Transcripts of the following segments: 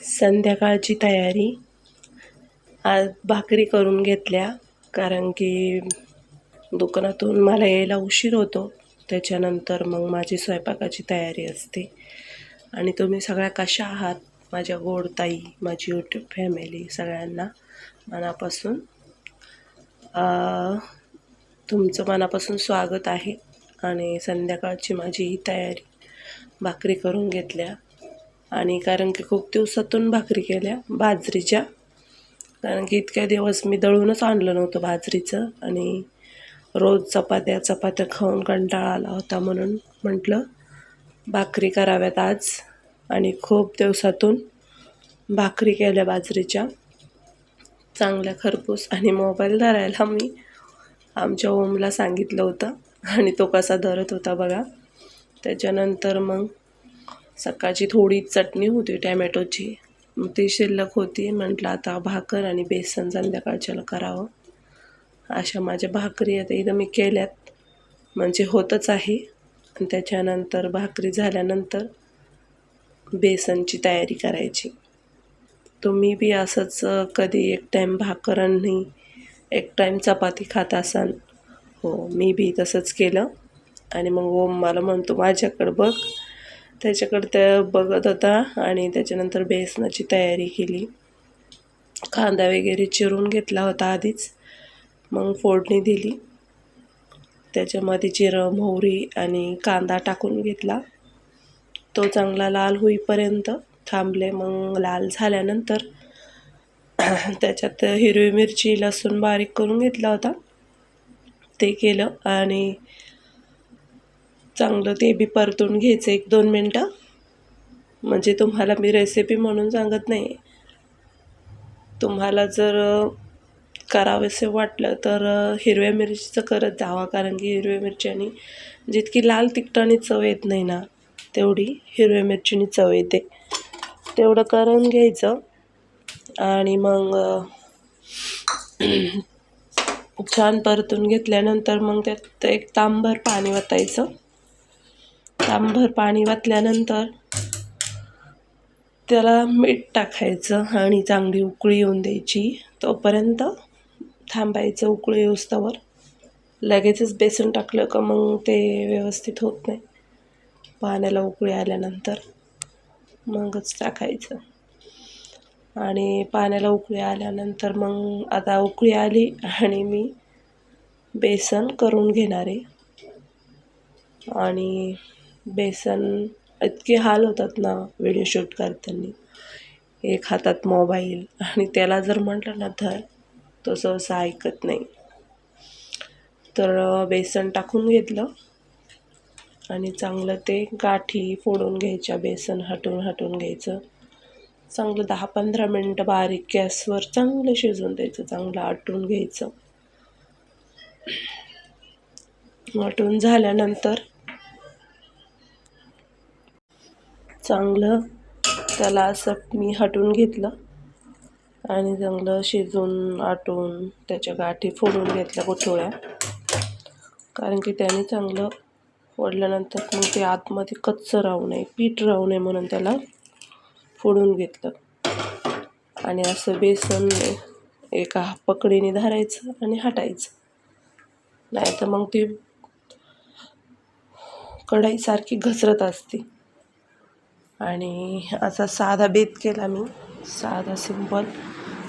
संध्याकाळची तयारी. आज भाकरी करून घेतल्या कारण की दुकानातून मला यायला उशीर होतो. त्याच्यानंतर मग माझी स्वयंपाकाची तयारी असते. आणि तुम्ही सगळ्या कशा आहात? माझ्या गोड ताई माझी यूट्यूब फॅमिली सगळ्यांना मनापासून तुमचं मनापासून स्वागत आहे. आणि संध्याकाळची माझी ही तयारी. भाकरी करून घेतल्या. आणि कारण की खूप दिवसातून भाकरी केल्या बाजरीच्या. कारण की इतक्या दिवस मी दळूनच आणलं नव्हतं बाजरीचं. आणि रोज चपात्या चपात्या खाऊन कंटाळा आला होता म्हणून म्हटलं भाकरी कराव्यात आज. आणि खूप दिवसातून भाकरी केल्या बाजरीच्या. चांगल्या खरपूस आणि मोबाईल धरायला मी आमच्या ओमला सांगितलं होतं. आणि तो कसा धरत होता बघा. त्याच्यानंतर मग सकाळची थोडी चटणी होती टॅमॅटोची. मग ती शिल्लक होती. म्हटलं आता भाकर आणि बेसन संध्याकाळच्याला करावं. अशा माझ्या भाकरी आता इथं मी केल्यात. म्हणजे होतच आहे. आणि त्याच्यानंतर भाकरी झाल्यानंतर बेसनची तयारी करायची. तुम्ही बी असंच कधी एक टाईम भाकर आणि एक टाईम चपाती खात असाल. हो मी बी तसंच केलं. आणि मग ओम मला म्हणतो माझ्याकडं बघ त्याच्याकडे त्या बघत होता आणि त्याच्यानंतर बेसनाची तयारी केली. कांदा वगैरे चिरून घेतला होता आधीच. मग फोडणी दिली. त्याच्यामध्ये जिरं मोहरी आणि कांदा टाकून घेतला. तो चांगला लाल होईपर्यंत थांबले. मग लाल झाल्यानंतर त्याच्यात हिरवी मिरची लसूण बारीक करून घेतला होता. ते केलं आणि चांगलं ते बी परतून घ्यायचं एक दोन मिनटं. म्हणजे तुम्हाला मी रेसिपी म्हणून सांगत नाही. तुम्हाला जर करावेसे वाटलं तर हिरव्या मिरचीचं करत जावा. कारण की हिरव्या मिरच्यानी जितकी लाल तिखटाने चव येत नाही ना तेवढी हिरव्या मिरचीने चव येते. तेवढं करून घ्यायचं. आणि मग छान परतून घेतल्यानंतर मग त्यात एक तांबर पाणी वतायचं. तांबर पाणी वाचल्यानंतर त्याला मीठ टाकायचं आणि चांगली उकळी येऊन द्यायची. तोपर्यंत थांबायचं उकळी येऊस्तवर लगेचच बेसन टाकलं का मग ते व्यवस्थित होत नाही. पाण्याला उकळी आल्यानंतर मगच टाकायचं. आणि पाण्याला उकळी आल्यानंतर मग आता उकळी आली आणि मी बेसन करून घेणार. आहे आणि बेसन इतके हाल होतात ना व्हिडिओ शूट करताना. एक हातात मोबाईल आणि त्याला जर म्हटलं ना धर तो सहसा ऐकत नाही. तर बेसन टाकून घेतलं आणि चांगलं ते गाठी फोडून घ्यायच्या बेसन हटून हटून घ्यायचं. चांगलं दहा पंधरा मिनटं बारीक गॅसवर चांगलं शिजवून द्यायचं चांगलं आटून घ्यायचं. आटून झाल्यानंतर चांगलं त्याला असं मी हटवून घेतलं आणि चांगलं शिजवून आटून त्याच्या गाठी फोडून घेतल्या गुठोळ्या कारण की त्याने चांगलं फोडल्यानंतर मग ते आतमध्ये कच्चं राहू नये पीठ राहू नये म्हणून त्याला फोडून घेतलं. आणि असं बेसन एका पकडीने धरायचं आणि हटायचं. नाही तर मग ती कढईसारखी घसरत असते. आणि असा साधा बेत केला मी. साधा सिंपल.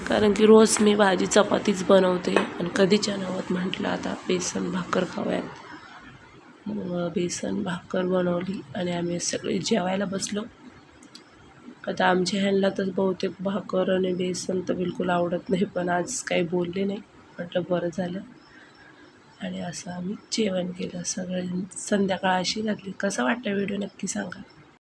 कारण की रोज मी भाजी चपातीच बनवते आणि कधीच्या नावात म्हटलं आता बेसन भाकर खाव्यात मग बेसन भाकर बनवली आणि आम्ही सगळे जेवायला बसलो. आता आमच्या ह्यांना तर बहुतेक भाकर आणि बेसन तर बिलकुल आवडत नाही पण आज काही बोलले नाही. म्हटलं बरं झालं. आणि असं आम्ही जेवण केलं सगळे संध्याकाळ अशी घातली कसं वाटतं व्हिडिओ नक्की सांगा.